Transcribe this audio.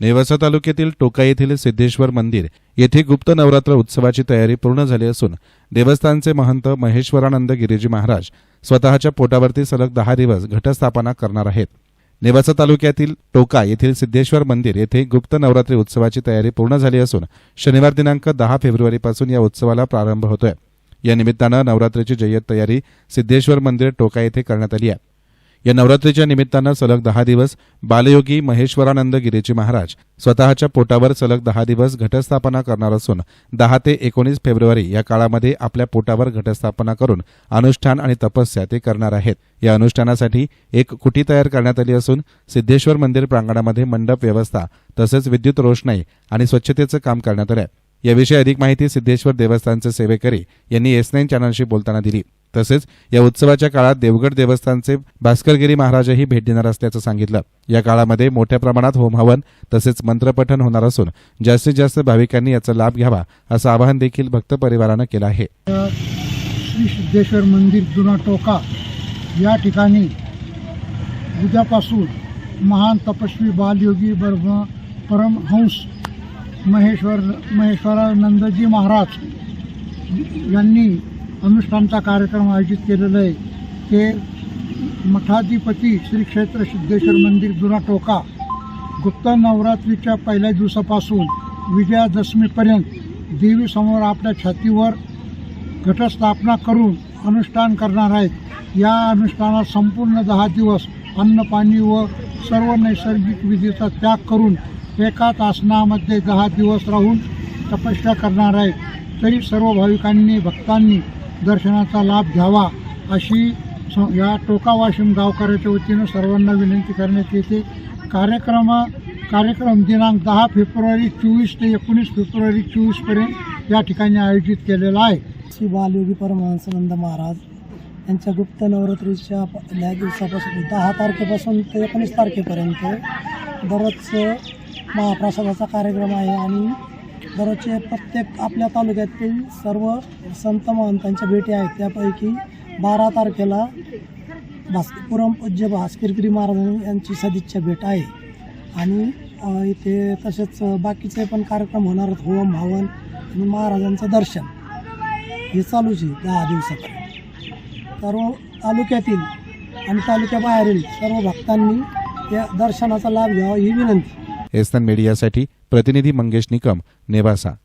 नेवासा तालुक्यातील टोका येथील सिद्धेश्वर मंदिर येथे गुप्त नवरात्र उत्सवाची तयारी पूर्ण झाली असून देवस्थानचे महंत महेश्वरानंद गिरीजी महाराज स्वतःच्या पोटावरती सलग दहा दिवस घटस्थापना करणार आहेत. नेवासा तालुक्यातील टोका येथील सिद्धेश्वर मंदिर येथे गुप्त नवरात्री उत्सवाची तयारी पूर्ण झाली असून शनिवार दिनांक दहा फेब्रुवारीपासून या उत्सवाला प्रारंभ होतोय. या निमित्तानं नवरात्रीची जय्यत तयारी सिद्धेश्वर मंदिर टोका येथे करण्यात आली आहे. या नवरात्रीच्या निमित्तानं सलग दहा दिवस बालयोगी महेश्वरानंद गिरीजी महाराज स्वतःच्या पोटावर सलग दहा दिवस घटस्थापना करणार असून दहा ते एकोणीस फेब्रुवारी या काळामध्ये आपल्या पोटावर घटस्थापना करून अनुष्ठान आणि तपस्या ते करणार आहेत. या अनुष्ठानासाठी एक कुटी तयार करण्यात आली असून सिद्धेश्वर मंदिर प्रांगणामध्ये मंडप व्यवस्था तसेच विद्युत रोषणाई आणि स्वच्छतेचं काम करण्यात आलं आहे याविषयी अधिक माहिती सिद्धेश्वर देवस्थानचे सेवेकरी यांनी एस नाईन चॅनलशी बोलताना दिली. तसेच या उत्सवाच्या काळात देवगड देवस्थानचे भास्करगिरी महाराजही भेट देणार असल्याचं सांगितलं. या काळामध्ये मोठ्या प्रमाणात होमहवन तसेच मंत्रपठण होणार असून जास्तीत जास्त भाविकांनी याचा लाभ घ्यावा असं आवाहन देखील भक्त परिवारानं केलं आहे. श्री सिद्धेश्वर मंदिर जुना टोका. या ठिकाणी उद्यापासून महान तपस्वी बालयोगी ब्रह्म परमहंस महेश्वर महेश्वरानंदजी महाराज यांनी अनुष्ठानचा कार्यक्रम आयोजित केलेला आहे. ते मठाधिपती श्री क्षेत्र सिद्धेश्वर मंदिर जुना टोका. गुप्त नवरात्रीच्या पहिल्या दिवसापासून विजयादशमीपर्यंत देवीसमोर आपल्या छातीवर घटस्थापना करून अनुष्ठान करणार आहेत. या अनुष्ठानात संपूर्ण दहा दिवस अन्न पाणी व सर्व नैसर्गिक विधीचा त्याग करून एकाच आसनामध्ये दहा दिवस राहून तपस्या करणार आहेत. तरी सर्व भाविकांनी भक्तांनी दर्शनाचा लाभ घ्यावा अशी स- या टोका वाशिम गावकऱ्याच्या वतीनं सर्वांना विनंती करण्यात येते. कार्यक्रम कार्यक्रम दिनांक दहा फेब्रुवारी चोवीस ते एकोणीस फेब्रुवारी चोवीसपर्यंत या ठिकाणी आयोजित केलेला आहे. श्री बालयोगी परमहंसानंद महाराज यांच्या गुप्त नवरात्रीच्या या दिवसापासून दहा तारखेपासून ते एकोणीस तारखेपर्यंत बरंच महाप्रसादाचा कार्यक्रम आहे आणि दररोजचे प्रत्येक आपल्या तालुक्यातील सर्व संत महंतांच्या भेटी आहेत. त्यापैकी बारा तारखेला भास्करपुरम पूज्य भास्करगिरी महाराज यांची सदिच्छा भेट आहे. आणि इथे तसेच बाकीचे पण कार्यक्रम होणार आहेत. होम हवन आणि महाराजांचं दर्शन. हे चालूच आहे दहा दिवसापर्यंत. सर्व तालुक्यातील आणि तालुक्याबाहेरील सर्व भक्तांनी या दर्शनाचा लाभ घ्यावा ही विनंती. एस मीडियासाठी પ્રતિનિધિ મંગેશ નિકમ નેવાસા.